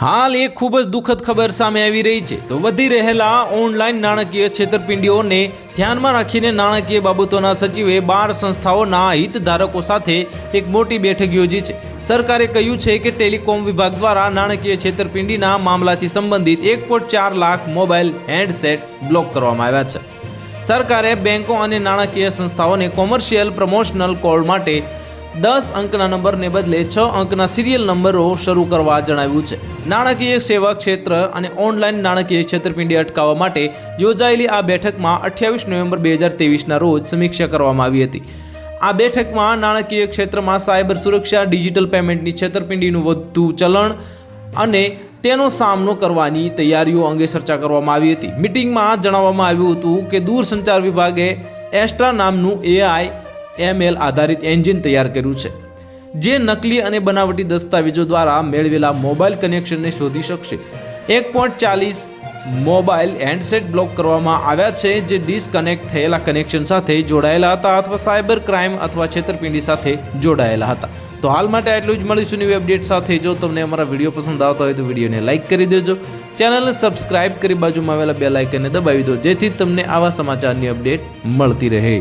હાલ એક ખૂબ જ દુઃખદ ખબર સામે આવી રહી છે. તો વધી રહેલા ઓનલાઈન નાણાકીય છેતરપિંડીઓને ધ્યાનમાં રાખીને નાણાકીય બાબતોના સચિવે બાર સંસ્થાઓના હિતધારકો સાથે એક મોટી બેઠક યોજી છે. સરકારે કહ્યું છે કે ટેલિકોમ વિભાગ દ્વારા નાણાકીય છેતરપિંડીના મામલાથી સંબંધિત એક પોઈન્ટ ચાર લાખ મોબાઈલ હેન્ડસેટ બ્લોક કરવામાં આવ્યા છે. સરકારે બેંકો અને નાણાકીય સંસ્થાઓને કોમર્શિયલ પ્રમોશનલ કોલ માટે દસ અંકના નંબરને બદલે છ અંકના સિરિયલ નંબરો શરૂ કરવા જણાવ્યું છે. નાણાકીય સેવા ક્ષેત્ર અને ઓનલાઈન નાણાકીય છેતરપિંડી અટકાવવા માટે યોજાયેલી આ બેઠકમાં અઠ્યાવીસ નવેમ્બર બે હજાર તેવીસના રોજ સમીક્ષા કરવામાં આવી હતી. આ બેઠકમાં નાણાકીય ક્ષેત્રમાં સાયબર સુરક્ષા, ડિજિટલ પેમેન્ટની છેતરપિંડીનું વધુ ચલણ અને તેનો સામનો કરવાની તૈયારીઓ અંગે ચર્ચા કરવામાં આવી હતી. મિટિંગમાં જણાવવામાં આવ્યું હતું કે દૂરસંચાર વિભાગે એસ્ટ્રા નામનું એઆઈ એમએલ આધારિત એન્જિન તૈયાર કર્યું છે, જે નકલી અને બનાવટી દસ્તાવેજો દ્વારા મેળવેલા મોબાઈલ કનેક્શનને શોધી શકશે. એક પોઈન્ટ ચાલીસ મોબાઈલ હેન્ડસેટ બ્લોક કરવામાં આવ્યા છે, જે ડિસકનેક્ટ થયેલા કનેક્શન સાથે જોડાયેલા હતા અથવા સાયબર ક્રાઇમ અથવા છેતરપિંડી સાથે જોડાયેલા હતા. તો હાલ માટે આટલું જ. મળીશું નવી અપડેટ સાથે. જો તમને અમારા વીડિયો પસંદ આવતા હોય તો વિડીયોને લાઇક કરી દેજો. ચેનલને સબસ્ક્રાઇબ કરી બાજુમાં આવેલા બે લાઇકનને દબાવી દો, જેથી તમને આવા સમાચારની અપડેટ મળતી રહે.